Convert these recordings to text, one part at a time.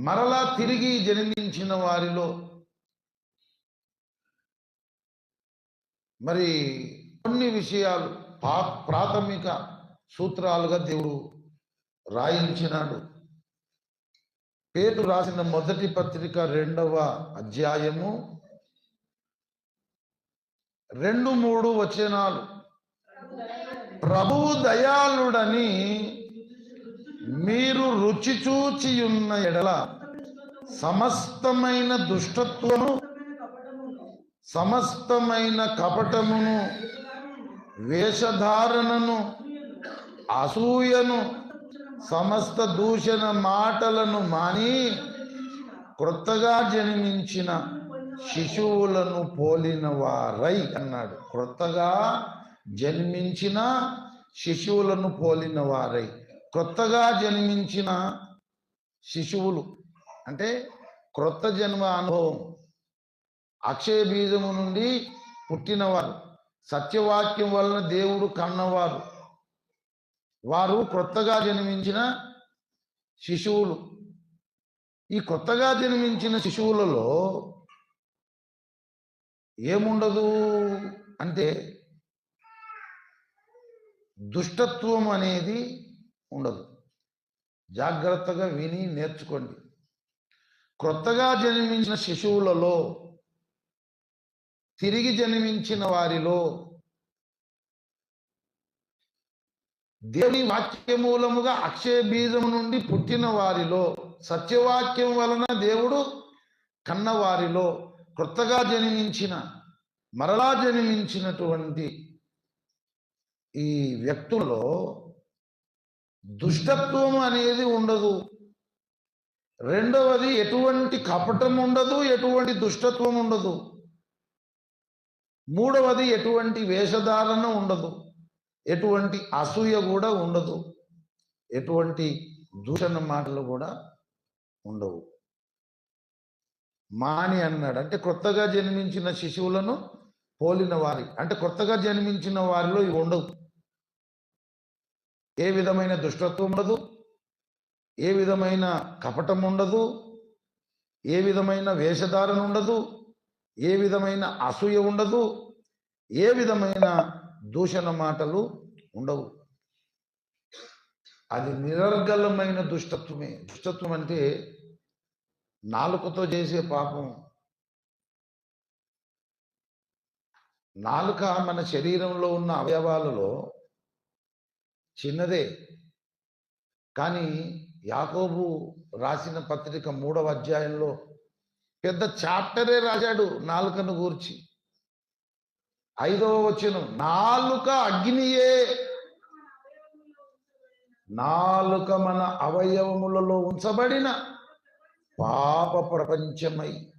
మరలా తిరిగి జన్మించిన వారిలో మరి కొన్ని విషయాలు పా ప్రాథమిక సూత్రాలుగా దేవుడు రాయించినాడు. పేరు రాసిన మొదటి పత్రిక రెండవ అధ్యాయము రెండు మూడు వచనాలు. ప్రభువు దయాళుడని మీరు రుచి చూచి ఉన్న ఎడల సమస్తమైన దుష్టత్వము సమస్తమైన కపటమును వేషధారణను అసూయను సమస్త దూషణ మాటలను మాని క్రొత్తగా జన్మించిన శిశువులను పోలిన వారై అన్నాడు. క్రొత్తగా జన్మించిన శిశువులను పోలిన వారై. క్రొత్తగా జన్మించిన శిశువులు అంటే క్రొత్త జన్మ అనుభవం అక్షయ బీజము నుండి పుట్టినవారు సత్యవాక్యం వలన దేవుడు కన్నవారు. వారు క్రొత్తగా జన్మించిన శిశువులు. ఈ కొత్తగా జన్మించిన శిశువులలో ఏముండదు అంటే దుష్టత్వం అనేది ఉండదు. జాగ్రత్తగా విని నేర్చుకోండి. క్రొత్తగా జన్మించిన శిశువులలో తిరిగి జన్మించిన వారిలో దేవుని వాక్యమూలముగా అక్షయ బీజము నుండి పుట్టిన వారిలో సత్యవాక్యం వలన దేవుడు కన్నవారిలో క్రొత్తగా జన్మించిన మరలా జన్మించినటువంటి ఈ వ్యక్తుల్లో దుష్టత్వం అనేది ఉండదు. రెండవది ఎటువంటి కపటం ఉండదు ఎటువంటి దుష్టత్వం ఉండదు. మూడవది ఎటువంటి వేషధారణ ఉండదు. ఎటువంటి అసూయ కూడా ఉండదు. ఎటువంటి దూషణ మాటలు కూడా ఉండవు. మాని అన్నాడు. అంటే కొత్తగా జన్మించిన శిశువులను పోలిన వారి అంటే కొత్తగా జన్మించిన వారిలో ఇవి ఉండవు. ఏ విధమైన దుష్టత్వం ఉండదు ఏ విధమైన కపటం ఉండదు ఏ విధమైన వేషధారణ ఉండదు ఏ విధమైన అసూయ ఉండదు ఏ విధమైన దూషణ మాటలు ఉండవు. అది నిరర్గలమైన దుష్టత్వమే. దుష్టత్వం అంటే నాలుకతో చేసే పాపం. నాలుక మన శరీరంలో ఉన్న అవయవాలలో చిన్నదే. కానీ యాకోబు రాసిన పత్రిక మూడవ అధ్యాయంలో పెద్ద చాప్టరే రాశాడు నాలుకను గూర్చి. ఐదవ వచనం నాలుక అగ్నియే. నాలుక మన అవయవములలో ఉంచబడిన పాప ప్రపంచమై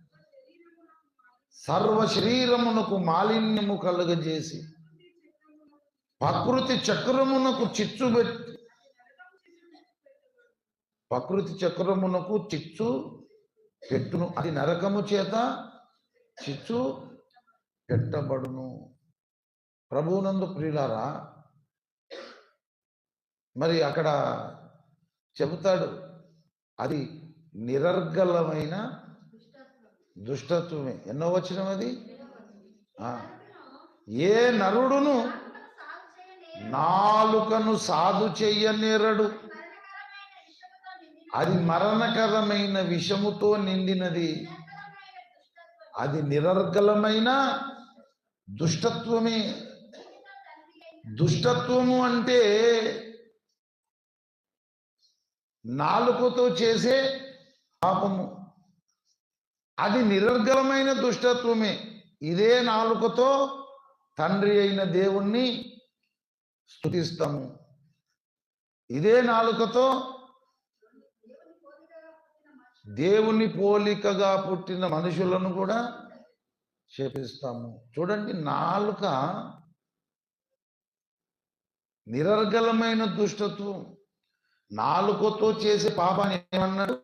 సర్వ శరీరమునకు మాలిన్యము కలుగజేసి ప్రకృతి చక్రమునకు చిచ్చు పెట్టి ప్రకృతి చక్రమునకు చిచ్చు పెట్టును. అది నరకము చేత చిచ్చు పెట్టబడును. ప్రభువునందు ప్రియులారా మరి అక్కడ చెబుతాడు అది నిరర్గలమైన దుష్టత్వమే. ఎన్నో వచ్చిన అది ఏ నరుడును నాలుకను సాధు చెయ్యనేరడు. అది మరణకరమైన విషముతో నిండినది. అది నిరర్గలమైన దుష్టత్వమే. దుష్టత్వము అంటే నాలుకతో చేసే పాపము. అది నిరర్గలమైన దుష్టత్వమే. ఇదే నాలుకతో తండ్రి అయిన దేవుణ్ణి స్థుతిస్తాము ఇదే నాలుకతో దేవుని పోలికగా పుట్టిన మనుషులను కూడా చేపిస్తాము. చూడండి నాలుక నిరర్గలమైన దుష్టత్వం. నాలుకతో చేసే పాపాన్ని ఏమన్నాడు?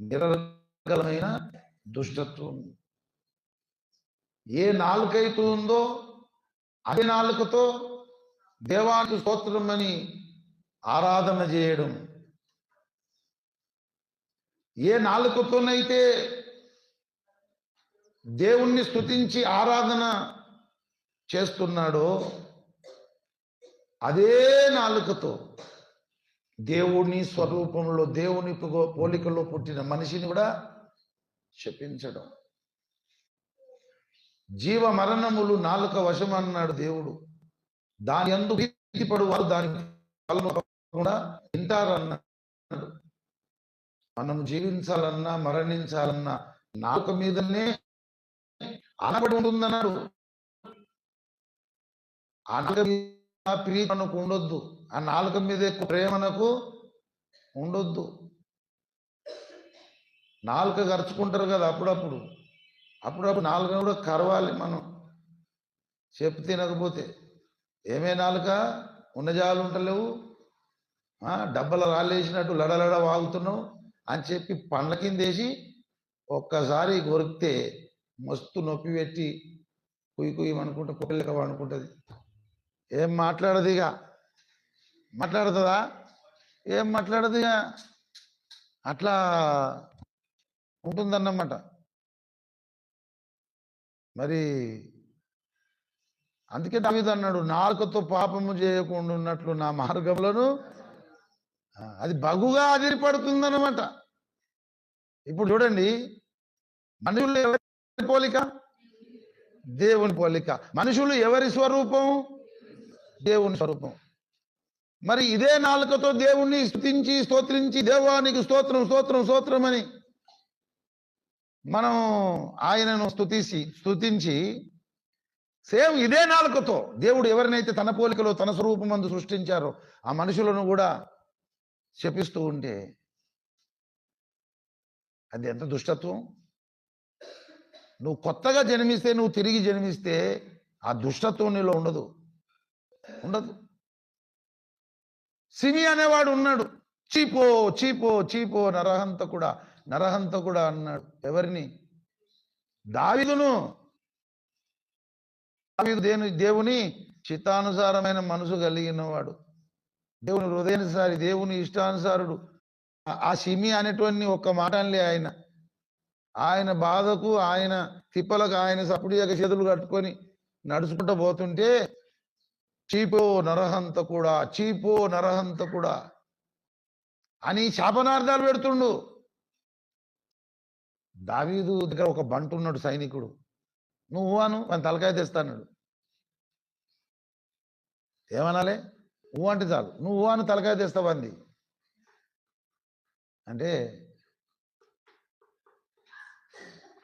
నిరర్గలమైన దుష్టత్వం. ఏ నాలుకైతే ఉందో అదే నాలుకతో దేవానికి స్తోత్రం అని ఆరాధన చేయడం. ఏ నాలుకతోనైతే దేవుణ్ణి స్తుతించి ఆరాధన చేస్తున్నాడో అదే నాలుకతో దేవుని స్వరూపంలో దేవుని పోలికలో పుట్టిన మనిషిని కూడా శపించడం. జీవ మరణములు నాలుక వశం అన్నాడు దేవుడు. దాని అందు ప్రీతిపడు వారు దాని ఫలము తింటారన్నాడు మనం జీవించాలన్నా మరణించాలన్నా నాలుక మీదనే ఆనబడి ఉంటుందన్నాడు. ఆ మీద ప్రీతి మనకు ఉండొద్దు. ఆ నాలుక మీద ఎక్కువ ప్రేమనకు ఉండొద్దు. నాలుక గరుచుకుంటారు కదా అప్పుడప్పుడు. అప్పుడప్పుడు నాలుక కూడా కరవాలి మనం. చెప్పు తినకపోతే. ఏమే నాలుక? ఉన్నజాలు ఉంటలేవు. డబ్బల రాళ్ళేసినట్టు లడలడ వాగుతున్నావు అని చెప్పి పండ్ల కిందేసి ఒక్కసారి కొరికితే మస్తు నొప్పి పెట్టి కుయ్యి కుయ్యి అనుకుంటే కుక్కలెక్క అనుకుంటుంది ఏం మాట్లాడదు ఇక. మాట్లాడుతుందా? ఏం మాట్లాడదు ఇక. అట్లా ఉంటుందన్నమాట. మరి అందుకే దావీదు అన్నాడు నాలుకతో పాపము చేయకుండా ఉన్నట్లు నా మార్గంలోను అది బగుగా అదిరిపడుతుందన్నమాట ఇప్పుడు చూడండి మనుషులు ఎవరి పోలిక? దేవుని పోలిక. మనుషులు ఎవరి స్వరూపం? దేవుని స్వరూపం. మరి ఇదే నాలుకతో దేవుణ్ణి స్థుతించి స్తోత్రించి దేవానికి స్తోత్రం స్తోత్రం స్తోత్రం అని మనం ఆయనను స్థుతించి స్తుతించి సేమ్ ఇదే నాలుకతో దేవుడు ఎవరినైతే తన పోలికలో తన స్వరూపమందు సృష్టించారో ఆ మనుషులను కూడా శపిస్తూ ఉంటే అది ఎంత దుష్టత్వం? నువ్వు కొత్తగా జన్మిస్తే నువ్వు తిరిగి జన్మిస్తే ఆ దుష్టత్వం నీలో ఉండదు. ఉండదు. సిమి అనేవాడు ఉన్నాడు. చీపో చీపో చీపో నరహంత కూడా నరహంత కూడా అన్నాడు. ఎవరిని? దావిదును. దావీదు దేని దేవుని చిత్తానుసారమైన మనసు కలిగిన వాడు దేవుని హృదయానుసారి దేవుని ఇష్టానుసారుడు. ఆ- సిమి అనేటువంటి ఒక్క మాటలే ఆయన. ఆయన బాధకు ఆయన తిప్పలకు ఆయన సప్పుడు చేతులు కట్టుకొని నడుచుకుంటూ పోతుంటే చీపో నరహంత కూడా చీపో నరహంత కూడా అని శాపనార్థాలు పెడుతుండు. దావీదు దగ్గర ఒక బంటున్నాడు సైనికుడు. నువ్వు అను అని తలకాయ తెస్తాడు ఏమనాలే? ఊ అంటే చాలు. నువ్వు అని తలకాయ తెస్తావంది అంటే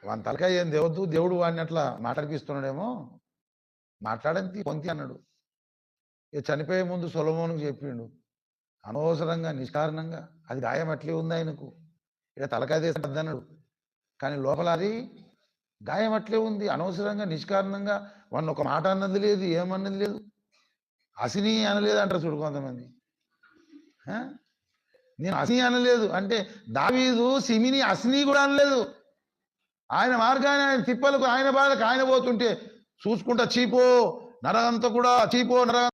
వాని తలకాయ ఏం దేవద్దు దేవుడు వాడిని అట్లా మాట్లాడిపిస్తున్నాడేమో. మాట్లాడంతి పొంతి అన్నాడు. ఇక చనిపోయే ముందు సొలమోనుకు చెప్పిండు. అనవసరంగా నిష్కారణంగా అది గాయం అట్లే ఉంది ఆయనకు. ఇక తలకాయ తీస్తుంది అన్నాడు కానీ లోపల అది గాయం అట్లే ఉంది. అనవసరంగా నిష్కారణంగా వాడిని ఒక మాట అన్నది లేదు ఏమన్నది లేదు. అసిని అనలేదు అంటారు చూడు కొంతమంది. నేను అసిని అనలేదు. అంటే దావీదు సిమిని అసిని కూడా అనలేదు. ఆయన మార్గాన్ని ఆయన తిప్పలకు ఆయన బాధకు ఆయన పోతుంటే చూసుకుంటా చీపో నరహంత కూడా చీపో నరగ